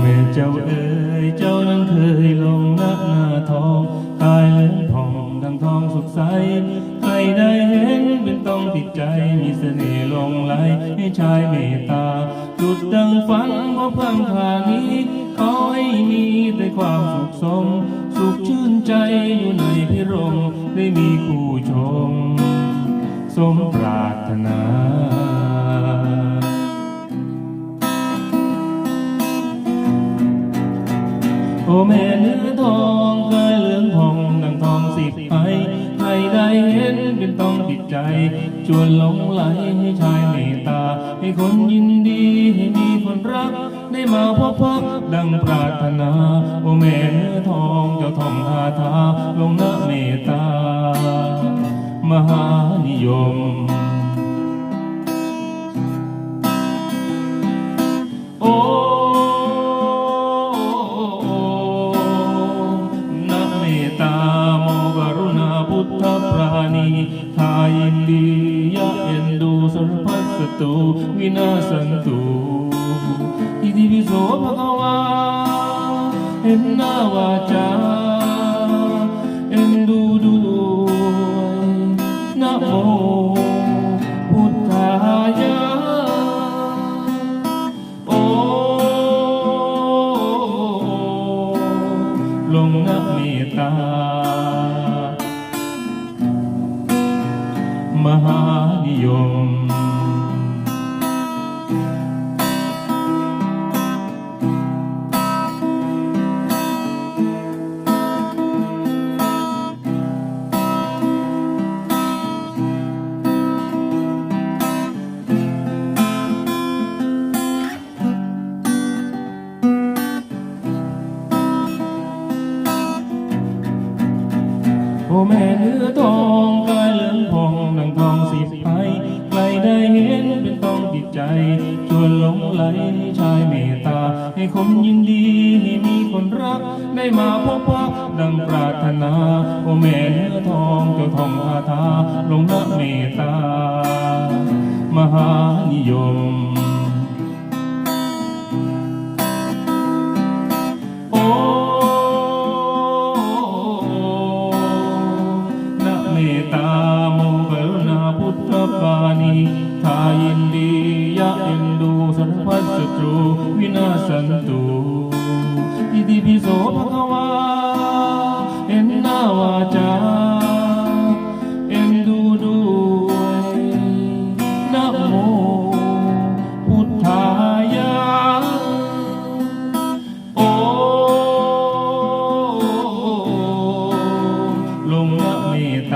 แม่เจ้าเอ๋ยเจ้านั้นเคยลงน้าหน้าทองกายเหลืองผ่องดังทองสุขใสใครได้เห็นเป็นต้องติดใจมีเสน่ห์ลงไหลให้ชายเมตตาจุดดังฝันเพราะเพิ่งพานี้ขอให้มีแต่ความสุขสมสุขชื่นใจอยู่ในพิรมได้มีคู่ชมสมปรารถนา อ้แม่เนื้อทองเคยเหลืองผ่องดังทองสิบไปใครได้เห็นเป็นต้องติดใจ ชวนหลงไหลให้ชายเมตตา ให้คนยินดีให้มีคนรัก ได้มาพบพักดังปรารถนา ณีทายินดียะเอ็นดูสรพัส ตุ อ้แม่เนื้อทองกายเหลืองผ่องดังทองสิบไพใครได้เห็นเป็นต้องติดใจ ชวนหลงไหลชายเมตตา ให้คนยินดีให้มีคนรัก ได้มาพบพักดังปรารถนา โอ้แม่เนื้อทองเจ้าทองคาถาลงนะเมตตามหานิยม ตาโมกรุณาพุทธปานีทายินดียะเอ็นดูสัมพัสตรูวินาสันตุ น